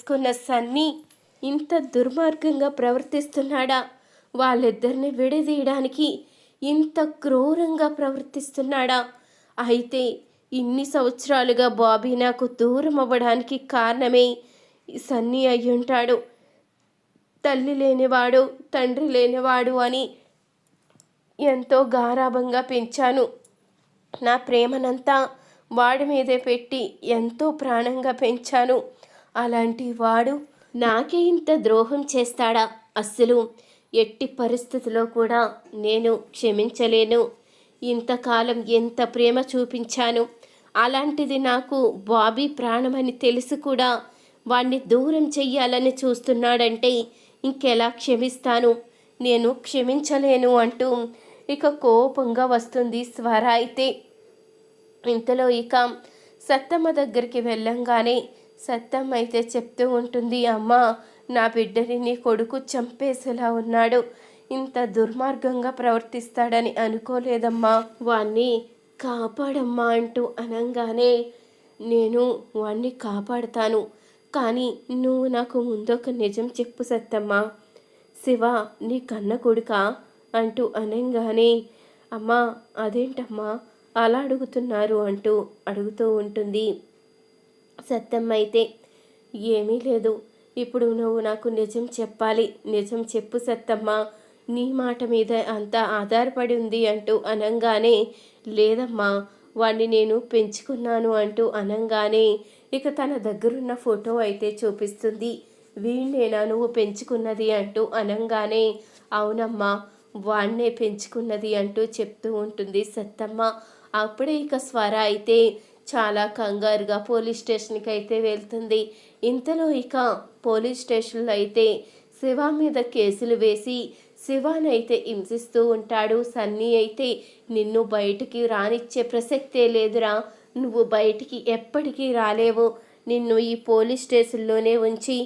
చేసుకున్న సన్నీ ఇంత దుర్మార్గంగా ప్రవర్తిస్తున్నాడా? వాళ్ళిద్దరిని విడదీయడానికి ఇంత క్రూరంగా ప్రవర్తిస్తున్నాడా? అయితే ఇన్ని సంవత్సరాలుగా బాబీ నాకు దూరం అవ్వడానికి కారణమే సన్నీ అయ్యుంటాడు. తల్లి లేనివాడు తండ్రి లేనివాడు అని ఎంతో గారాభంగా పెంచాను. నా ప్రేమనంతా వాడి మీదే పెట్టి ఎంతో ప్రాణంగా పెంచాను. అలాంటి వాడు నాకే ఇంత ద్రోహం చేస్తాడా? అస్సలు. ఎట్టి పరిస్థితిలో కూడా నేను క్షమించలేను. ఇంతకాలం ఎంత ప్రేమ చూపించాను? అలాంటిది నాకు బాబీ ప్రాణమని తెలిసి కూడా. వాణ్ణి దూరం చెయ్యాలని చూస్తున్నాడంటే ఇంకెలా క్షమిస్తాను? నేను క్షమించలేను అంటూ ఇక కోపంగా వస్తుంది స్వర అయితే. ఇంతలో ఇక సత్తమ్మ దగ్గరికి వెళ్ళంగానే సత్తం అయితే చెప్తూ ఉంటుంది అమ్మ నా బిడ్డని నీ కొడుకు చంపేసేలా ఉన్నాడు. ఇంత దుర్మార్గంగా ప్రవర్తిస్తాడని అనుకోలేదమ్మా. వాణ్ణి కాపాడమ్మా అంటూ అనంగానే నేను వాణ్ణి కాపాడుతాను కానీ నువ్వు నాకు ముందొక నిజం చెప్పు సత్తమ్మా శివ నీ కన్న కొడుకా? అంటూ అనంగానే అమ్మా అదేంటమ్మా? అలా అడుగుతున్నారు అంటూ అడుగుతూ ఉంటుంది. సత్తమ్మ అయితే ఏమీ లేదు. ఇప్పుడు నువ్వు నాకు నిజం చెప్పాలి. నిజం చెప్పు సత్తమ్మ. నీ మాట మీద అంతా ఆధారపడి ఉంది అంటూ అనంగానే లేదమ్మా వాణ్ణి నేను పెంచుకున్నాను అంటూ అనంగానే ఇక తన దగ్గరున్న ఫోటో అయితే చూపిస్తుంది. వీణ్ణేనా నువ్వు పెంచుకున్నది అంటూ అనంగానే అవునమ్మా వాణ్ణే పెంచుకున్నది అంటూ చెప్తూ ఉంటుంది సత్తమ్మ. అప్పుడే ఇక స్వర అయితే చాలా కంగారుగా పోలీస్ స్టేషన్కి అయితే వెళ్తుంది. ఇంతలో ఇక పోలీస్ స్టేషన్లో అయితే శివ మీద కేసులు వేసి శివానైతే హింసిస్తూ ఉంటాడు. సన్నీ అయితే నిన్ను బయటికి రానిచ్చే ప్రసక్తే లేదురా. నువ్వు బయటికి ఎప్పటికీ రాలేవు. నిన్ను ఈ పోలీస్ స్టేషన్లోనే ఉంచి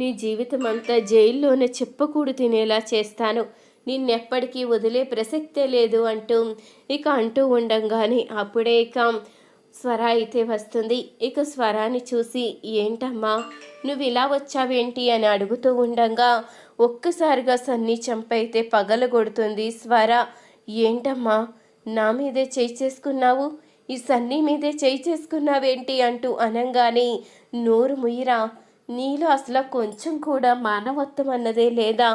నీ జీవితం అంతా జైల్లోనే చెప్పకూడు తినేలా చేస్తాను. నిన్నెప్పటికీ వదిలే ప్రసక్తే లేదు అంటూ ఇక అంటూ ఉండంగానే అప్పుడే ఇక స్వర అయితే వస్తుంది. ఇక స్వరాన్ని చూసి ఏంటమ్మా నువ్వు ఇలా వచ్చావేంటి? అని అడుగుతూ ఉండంగా ఒక్కసారిగా సన్నీ చంపైతే పగలగొడుతుంది స్వర ఏంటమ్మా నా మీదే చేయి చేసుకున్నావు? ఈ సన్నీ మీదే చేయి చేసుకున్నావేంటి? అంటూ అనంగానే నోరు ముయ్యరా నీలో అసలు కొంచెం కూడా మానవత్వం అన్నదే లేదా?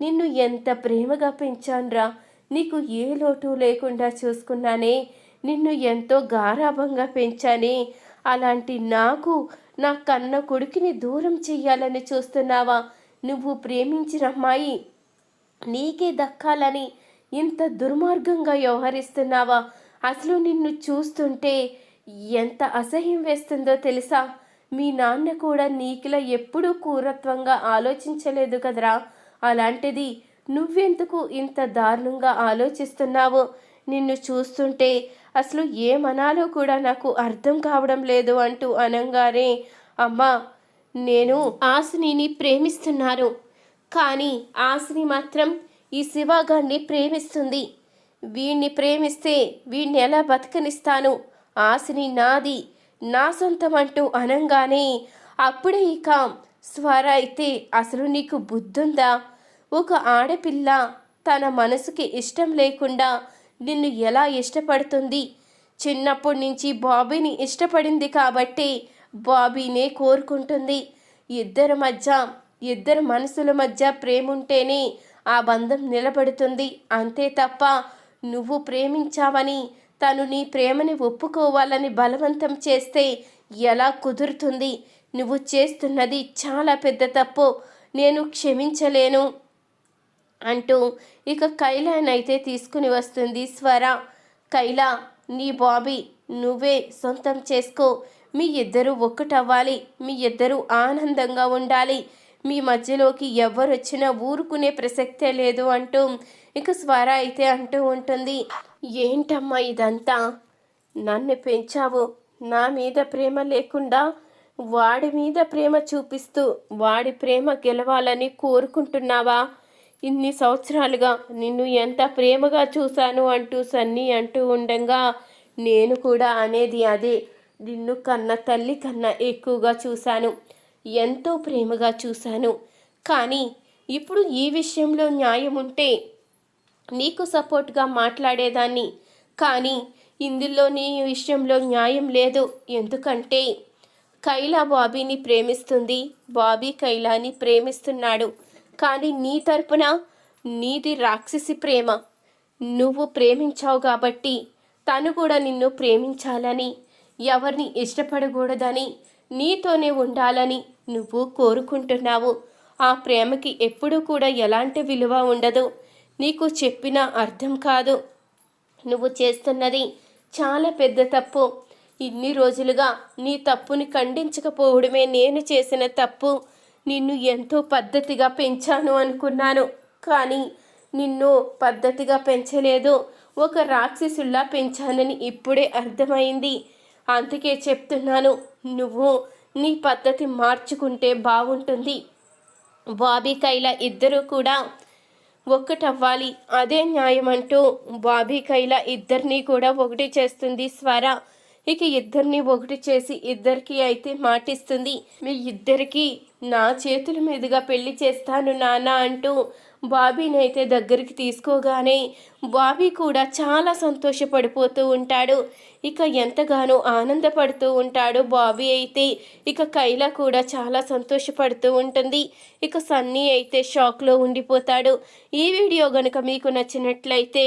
నిన్ను ఎంత ప్రేమగా పెంచాన్రా నీకు ఏ లోటు లేకుండా చూసుకున్నానే? నిన్ను ఎంతో గారాభంగా పెంచానే. అలాంటి నాకు నా కన్న కొడుకుని దూరం చెయ్యాలని చూస్తున్నావా? నువ్వు ప్రేమించిన అమ్మాయి. నీకే దక్కాలని ఇంత దుర్మార్గంగా వ్యవహరిస్తున్నావా? అసలు నిన్ను చూస్తుంటే ఎంత అసహ్యం వేస్తుందో తెలుసా? మీ నాన్న కూడా నీకిలా ఎప్పుడూ కూరత్వంగా ఆలోచించలేదు కదరా? అలాంటిది నువ్వెందుకు ఇంత దారుణంగా ఆలోచిస్తున్నావో? నిన్ను చూస్తుంటే అసలు ఏమనాలో కూడా నాకు అర్థం కావడం లేదు అంటూ అనంగానే అమ్మా నేను ఆశనిని ప్రేమిస్తున్నాను. కానీ ఆశని మాత్రం ఈ శివగాన్ని ప్రేమిస్తుంది. వీణ్ణి ప్రేమిస్తే వీణ్ణి ఎలా బతకనిస్తాను? ఆశని నాది నా సొంతం అంటూ అనంగానే అప్పుడే ఇక స్వర అయితే అసలు నీకు బుద్ధుందా? ఒక ఆడపిల్ల తన మనసుకి ఇష్టం లేకుండా నిన్ను ఎలా ఇష్టపడుతుంది? చిన్నప్పటి నుంచి బాబీని ఇష్టపడింది కాబట్టి బాబీనే కోరుకుంటుంది. ఇద్దరి మధ్య ఇద్దరు మనసుల మధ్య ప్రేమ ఉంటేనే ఆ బంధం నిలబడుతుంది. అంతే తప్ప నువ్వు ప్రేమించావని తను నీ ప్రేమని ఒప్పుకోవాలని బలవంతం చేస్తే ఎలా కుదురుతుంది? నువ్వు చేస్తున్నది చాలా పెద్ద తప్పు. నేను క్షమించలేను. అంటూ ఇక కైలాన్ అయితే తీసుకుని వస్తుంది. స్వర కైలా నీ బాబీ నువ్వే సొంతం చేసుకో. మీ ఇద్దరు ఒక్కటవ్వాలి. మీ ఇద్దరు ఆనందంగా ఉండాలి. మీ మధ్యలోకి ఎవరు వచ్చినా ఊరుకునే ప్రసక్తే లేదు అంటూ ఇక స్వర అయితే అంటూ ఉంటుంది. ఏంటమ్మా ఇదంతా? నన్ను పెంచావు. నా మీద ప్రేమ లేకుండా వాడి మీద ప్రేమ చూపిస్తూ వాడి ప్రేమ గెలవాలని కోరుకుంటున్నావా? ఇన్ని సంవత్సరాలుగా నిన్ను ఎంత ప్రేమగా చూశాను అంటూ సన్నీ అంటూ ఉండంగా నేను కూడా అనేది అదే. నిన్ను కన్న తల్లి కన్నా ఎక్కువగా చూశాను. ఎంతో ప్రేమగా చూశాను. కానీ ఇప్పుడు ఈ విషయంలో న్యాయం ఉంటే నీకు సపోర్ట్గా మాట్లాడేదాన్ని. కానీ ఇందులో నీ విషయంలో న్యాయం లేదు. ఎందుకంటే కైలా బాబీని ప్రేమిస్తుంది. బాబీ కైలాని ప్రేమిస్తున్నాడు. కానీ నీ తరపున నీది రాక్షసి ప్రేమ. నువ్వు ప్రేమించావు కాబట్టి తను కూడా నిన్ను ప్రేమించాలని ఎవరిని ఇష్టపడకూడదని నీతోనే ఉండాలని నువ్వు కోరుకుంటున్నావు. ఆ ప్రేమకి ఎప్పుడూ కూడా ఎలాంటి విలువ ఉండదు. నీకు చెప్పినా అర్థం కాదు. నువ్వు చేస్తున్నది చాలా పెద్ద తప్పు. ఇన్ని రోజులుగా నీ తప్పుని ఖండించకపోవడమే నేను చేసిన తప్పు. నిన్ను ఎంతో పద్ధతిగా పెంచాను అనుకున్నాను. కానీ నిన్ను పద్ధతిగా పెంచలేదు. ఒక రాక్షసుల్లా పెంచానని ఇప్పుడే అర్థమైంది. అందుకే చెప్తున్నాను నువ్వు నీ పద్ధతి మార్చుకుంటే బాగుంటుంది బాబీ కైలా ఇద్దరూ కూడా ఒక్కటవ్వాలి. అదే న్యాయం అంటూ బాబీ కైలా ఇద్దరిని కూడా ఒకటి చేస్తుంది స్వర. ఇక ఇద్దరిని ఒకటి చేసి ఇద్దరికి అయితే మాటిస్తుంది. మీ ఇద్దరికి నా చేతుల మీదుగా పెళ్ళి చేస్తాను నాన్న అంటూ బాబీని అయితే దగ్గరికి తీసుకోగానే బాబీ కూడా చాలా సంతోషపడిపోతూ ఉంటాడు. ఇక ఎంతగానో ఆనందపడుతూ ఉంటాడు బాబీ అయితే. ఇక కైలా కూడా చాలా సంతోషపడుతూ ఉంటుంది. ఇక సన్నీ అయితే షాక్లో ఉండిపోతాడు. ఈ వీడియో కనుక మీకు నచ్చినట్లయితే